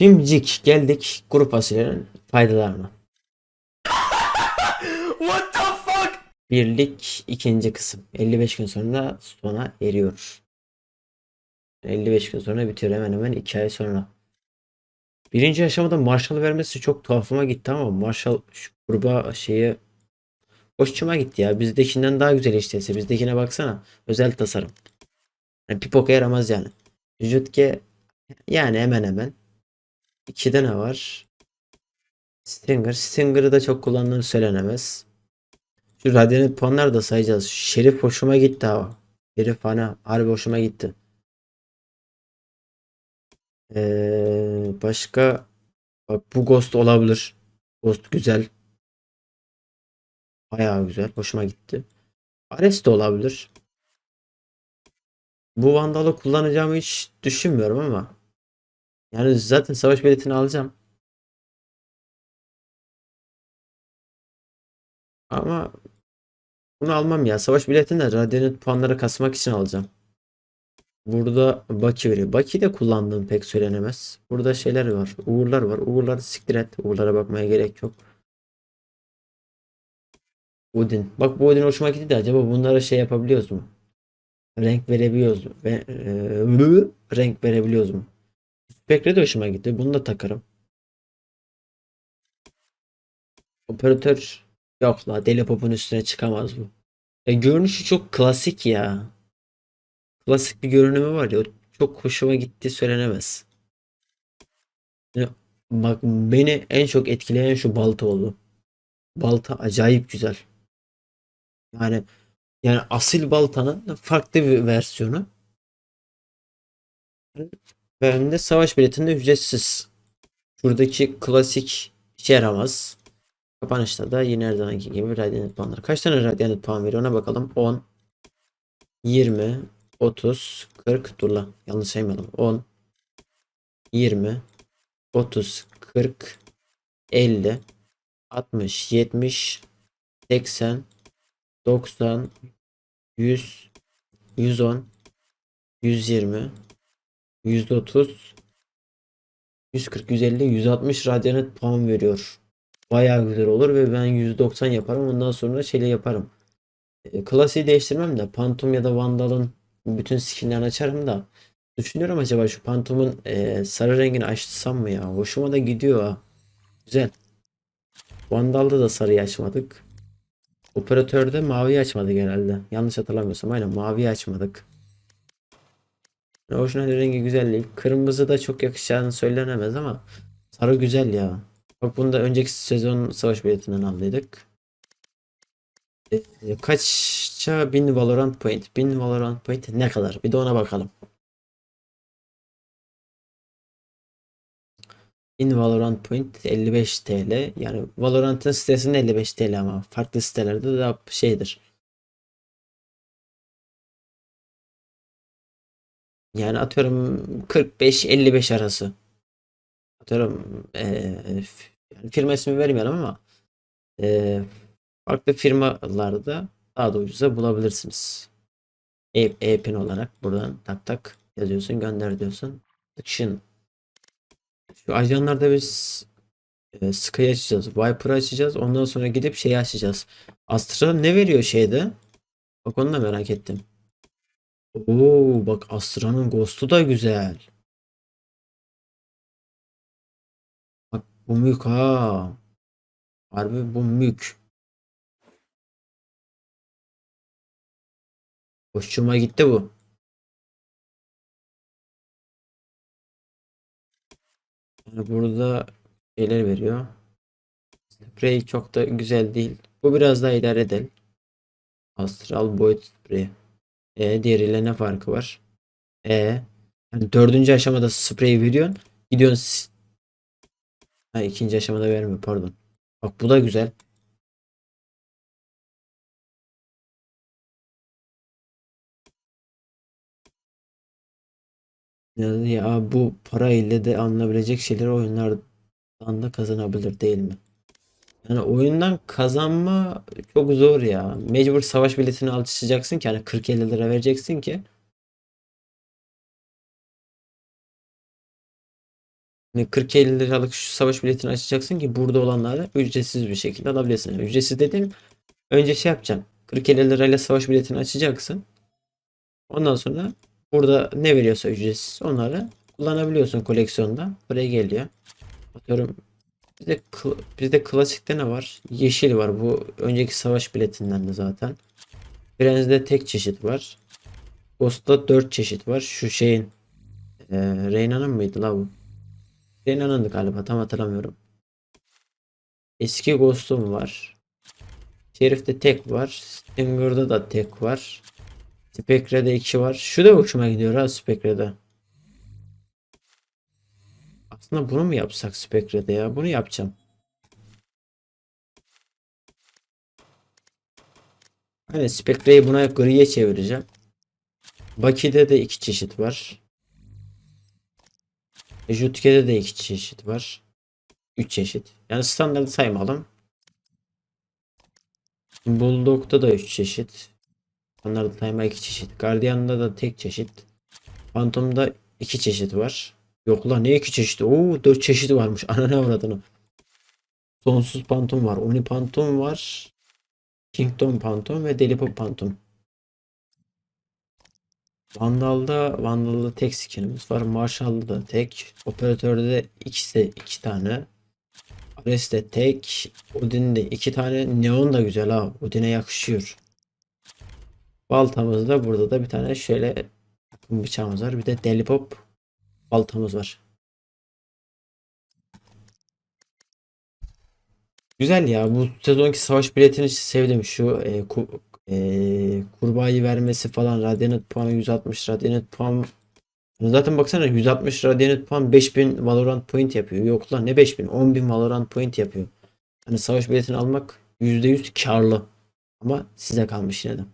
Şimdicik geldik kuru fasulyenin faydalarına. What the fuck? Birlik ikinci kısım. 55 gün sonra sona eriyor. 55 gün sonra bitiyor hemen hemen 2 ay sonra. Birinci aşamada Marshall vermesi çok tuhafıma gitti ama Marshall şu gruba şeyi hoşuma gitti ya. Bizdekinden daha güzel işlese. Bizdekine baksana. Özel tasarım. Yani bir boka yaramaz yani. Jutke yani hemen hemen. İkide ne var? Stinger. Stinger'ı da çok kullandığım söylenemez. Şu Radiant puanları da sayacağız. Şerif hoşuma gitti ha. Şerif hani harbi hoşuma gitti. Ee, başka bak bu Ghost olabilir. Ghost güzel. Bayağı güzel. Hoşuma gitti. Ares de olabilir. Bu Vandal'ı kullanacağımı hiç düşünmüyorum ama yani zaten savaş biletini alacağım. Ama bunu almam ya. Savaş biletini de Radiant puanları kasmak için alacağım. Burada Baki veriyor. Baki de kullandığım pek söylenemez. Burada şeyler var. Uğurlar var. Uğurları siktir et. Uğurlara bakmaya gerek yok. Odin. Bak bu Odin hoşuma gitti de acaba bunlara şey yapabiliyoruz mu? Renk verebiliyoruz mu? Ve, eee, renk verebiliyoruz mu? Spectre de hoşuma gitti. Bunu da takarım. Operatör yok la. Deli Pop'un üstüne çıkamaz bu. E, görünüşü çok klasik ya. Klasik bir görünümü var ya. Çok hoşuma gitti söylenemez. Ya, bak beni en çok etkileyen şu balta oldu. Balta acayip güzel. Yani yani asil baltanın farklı bir versiyonu. Ve de savaş biletinde ücretsiz. Şuradaki klasik işe yaramaz. Kapanışta da yine her zamanki gibi Radiant puanları. Kaç tane Radiant puan veriyor ona bakalım. 10, 20, 30, 40. Dur lan yanlış saymadım. 10, 20, 30, 40, 50, 60, 70, 80, 90, 100, 110, 120, 130, 140, 150, 160 Radiant puan veriyor. Bayağı güzel olur ve ben 190 yaparım. Ondan sonra şeyle yaparım. E, klasiği değiştirmem de Phantom ya da Vandal'ın bütün skinlerini açarım da düşünüyorum acaba şu Phantom'un e, sarı rengini açsam mı ya? Hoşuma da gidiyor ha. Güzel. Vandal'da da sarıyı açmadık. Operatörde maviyi açmadık herhalde. Yanlış hatırlamıyorsam aynen maviyi açmadık. Orijinal rengi güzel değil. Kırmızı da çok yakışacağını söylenemez ama sarı güzel ya. Bak bunu da önceki sezon savaş biletinden aldıydık. E, kaçça 1000 Valorant point? 1000 Valorant point ne kadar? Bir de ona bakalım. 1000 Valorant point 55 TL. Yani Valorant'ın sitesinde 55 TL ama farklı sitelerde de şeydir. Yani atıyorum 45-55 arası. Atıyorum yani firma ismi vermeyelim ama eee, farklı firmalarda daha da ucuza bulabilirsiniz. E, E-pin olarak buradan tak tak yazıyorsun gönder diyorsun. Tıkşın. Şu ajanlarda biz e, Sky'ı açacağız. Viper'ı açacağız. Ondan sonra gidip şeyi açacağız. Astra ne veriyor şeyde? Bak onu da merak ettim. Oo bak Astra'nın Ghost'u da güzel. Bak bu mük ha. Harbi bu mük. Hoşuma gitti bu. Yani burada şeyler veriyor. Sprey çok da güzel değil. Bu biraz daha idare edelim. Astral Void Sprey. E diğeriyle ne farkı var? E yani dördüncü aşamada sprey veriyorsun. Gidiyorsun ha, ikinci aşamada vermiyor pardon. Bak bu da güzel. Yani ya bu para ile de alınabilecek şeyleri oyunlardan da kazanabilir değil mi? Yani oyundan kazanma çok zor ya. Mecbur savaş biletini açacaksın ki hani 40-50 lira vereceksin ki Hani 40-50 liralık şu savaş biletini açacaksın ki burada olanları ücretsiz bir şekilde alabilirsin. Yani ücretsiz dediğim önce şey yapacaksın. 40-50 lirayla savaş biletini açacaksın. Ondan sonra burada ne veriyorsa ücretsiz onları kullanabiliyorsun koleksiyonda. Buraya geliyor. Atıyorum bizde, kl- bizde klasikte ne var? Yeşil var. Bu önceki savaş biletinden de zaten. Frenzy'de tek çeşit var. Ghost'ta 4 çeşit var. Şu şeyin e, Reyna'nın mıydı la bu? Reyna'nındı galiba tam hatırlamıyorum. Eski Ghost'um var. Şerif'te tek var. Stinger'da da tek var. Spectre'de 2 var. Şu da hoşuma gidiyor ha Spectre'de. Aslında bunu mu yapsak Spectre'de ya? Bunu yapacağım. Hani Spectre'yi buna griye çevireceğim. Baki'de de iki çeşit var. Jutke'de de iki çeşit var. Üç çeşit. Yani standart saymalım. Bulldog'da da üç çeşit. Standart sayma iki çeşit. Guardian'da da tek çeşit. Phantom'da iki çeşit var. Yok lan ne iki çeşit? Oo dört çeşidi varmış. Ananı avradını. Sonsuz Phantom var. Oni Phantom var. Kingdom Phantom ve Delipop Phantom. Vandal'da Vandal'da tek skinimiz var. Marshall'da da tek. Operatörde de ikisi iki tane. Ares'te tek. Odin'de iki tane. Neon da güzel ha. Odin'e yakışıyor. Baltamızda burada da bir tane şöyle bıçağımız var. Bir de Delipop baltamız var. Güzel ya. Bu sezonki savaş biletini sevdim. Şu e, ku- e, kurbağayı vermesi falan. Radiant puanı 160. Radiant puan Zaten baksana 160 Radiant puan 5000 Valorant point yapıyor. Yok lan ne 5000? 10.000 Valorant point yapıyor. Hani savaş biletini almak %100 karlı. Ama size kalmış yine.